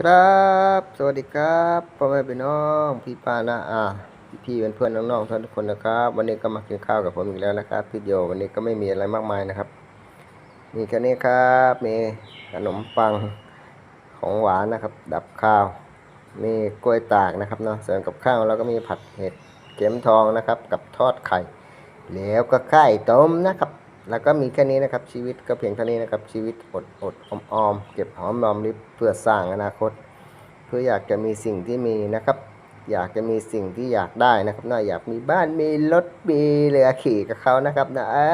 ครับ สวัสดีครับพ่อแม่พี่น้องพี่ป้านะอ่าพี่เพื่อนน้องๆทุกคนนะครับ วันนี้ก็มากินข้าวกับผมอีกแล้วนะครับพี่โยวันนี้ก็ไม่มีอะไรมากมายนะครับ มีแค่นี้ครับมีขนมปังของหวานนะครับ ดับข้าว มีกล้วยตากนะครับเนาะส่วนกับข้าวแล้วก็มีผัดเห็ดเข็มทองนะครับ กับทอดไข่ แล้วก็ไข่ต้มนะครับ แล้วก็มีแค่นี้นะครับชีวิตก็เพียงเท่านี้นะครับชีวิตอดอดอมออมเก็บหอมรอมริบเพื่อสร้างอนาคต เพื่ออยากจะมีสิ่งที่มีนะครับ อยากจะมีสิ่งที่อยากได้นะครับนะอยากมีบ้านมีรถมีเรือขี่กับเขานะครับนะอา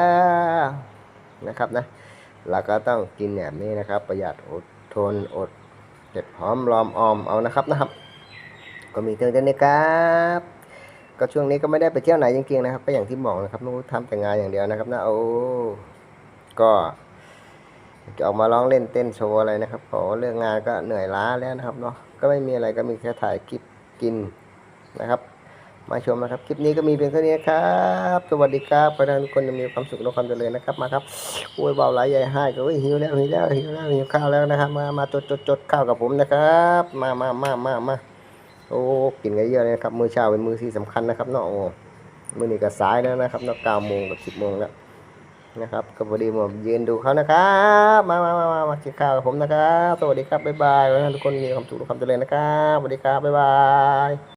นะครับนะเราก็ต้องกินแบบนี้นะครับ ประหยัดอดทนอดเก็บหอมรอมออมเอานะครับนะครับ ก็มีเท่านี้ครับ ก็ช่วงนี้ก็ไม่ได้ไปเที่ยวไหนจริงๆนะครับ ก็อย่างที่บอกนะครับนู้ทำแต่งานอย่างเดียวนะครับนะโอ้ก็จะออกมาร้องเล่นเต้นโชว์อะไรนะครับพอเรื่องงานก็เหนื่อยล้าแล้วนะครับเนาะก็ไม่มีอะไรก็มีแค่ถ่ายคลิปกินนะครับ มาชมนะครับ คลิปนี้ก็มีเพียงเท่านี้ครับ สวัสดีครับขอให้ทุกคนจะมีความสุขและความเจริญนะครับมาครับโอ้ยเบาไหลใหญ่ให้ก็โอ้ยหิวแล้วหิวแล้วหิวแล้วหิวข้าวแล้วนะครับ มามาจดจดจดข้าวกับผมนะครับ มามามามามา โอ้กินกันเยอะเลยนะครับมื้อเช้าเป็นมื้อที่สำคัญนะครับเนาะโอ้มื้อนี้ก็สายแล้วนะครับเนาะเก้าโมงกับสิบโมงแล้วนะครับก็พอดีมายืนดูเขานะครับ มามามามามากินข้าวกับผมนะครับ สวัสดีครับบ๊ายบายทุกคนมีความสุขความเจริญนะครับสวัสดีครับบ๊ายบาย